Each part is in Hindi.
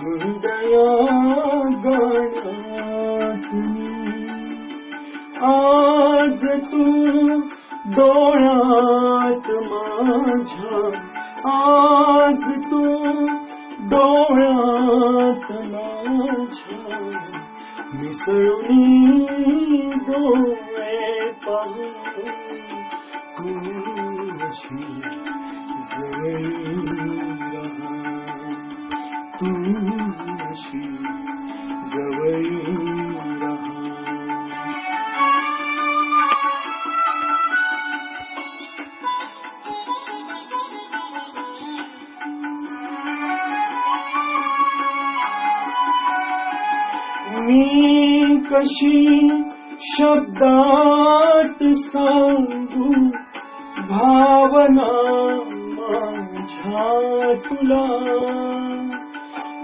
হৃদয় গণাতি আজ তু ডোळ्यात माझ्या आज तू डोळ्यात माझ्या मिसळून डोळे पाहू तू अशी जगळी तू जवैं माराः में कशी शब्दात सांगू भावना मां तुला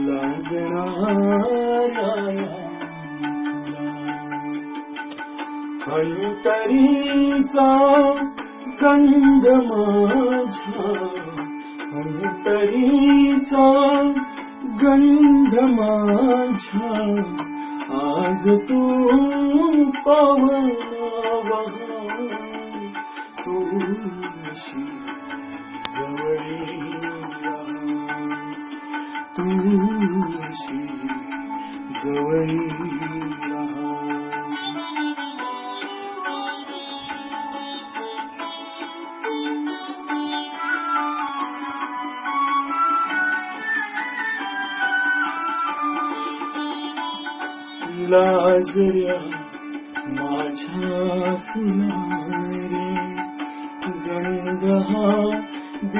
अंतरीचा गंध माझ्या अंतरीचा गंध माझ्या आज तू पवनावा तुळशी जवळी सी गवई लाजऱ्या माझ्या फुलारे गंग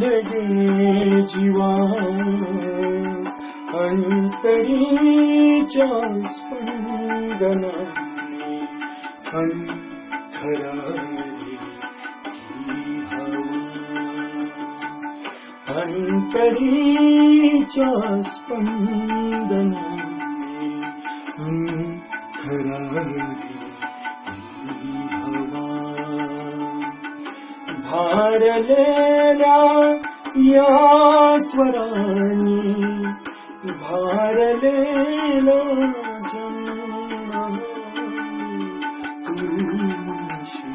लगे जीवा अंतरी चास्पंदना अंतरारी अंतरी चास्पंदना अंतरारी भार लेला यास्वरानी भार लेला जन्मानी तुर्मिशी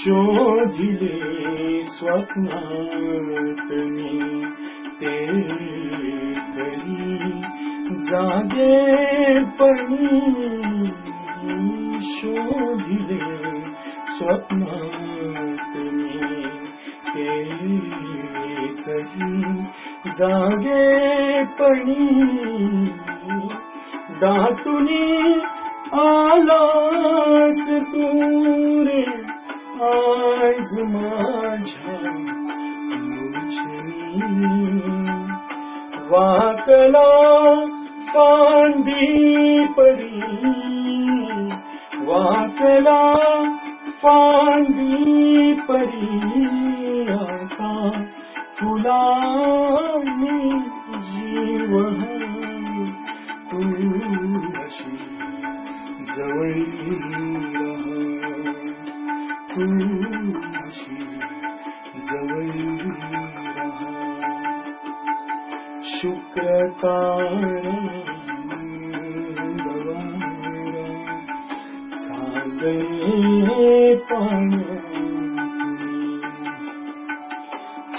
शोधिले स्वप्नातने ते कही जागे पणी शोधिले स्वप्नातने ते कही जागे पणी दातुनी आलास रे आज माझ्या वाकला फांदी पडी वाकला फांदी परी आता फुलांनी जीव तू जवळी भवा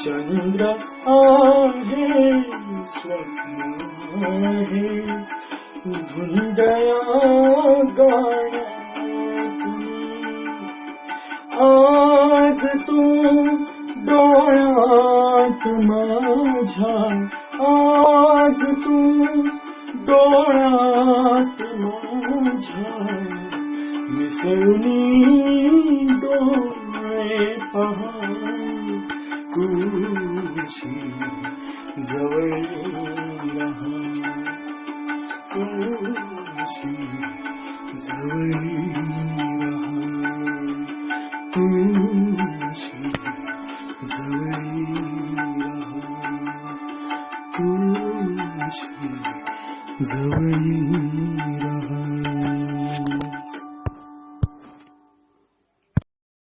चन्द्रहे स्वप्न हे धुण्डया আজ তু ডোড়াত মাঝায় নিসৌনি ডোড়ে পাহাড় তুলছি জবর রহা তুলছি জবর রহা তুলছি জবর जवळी रहा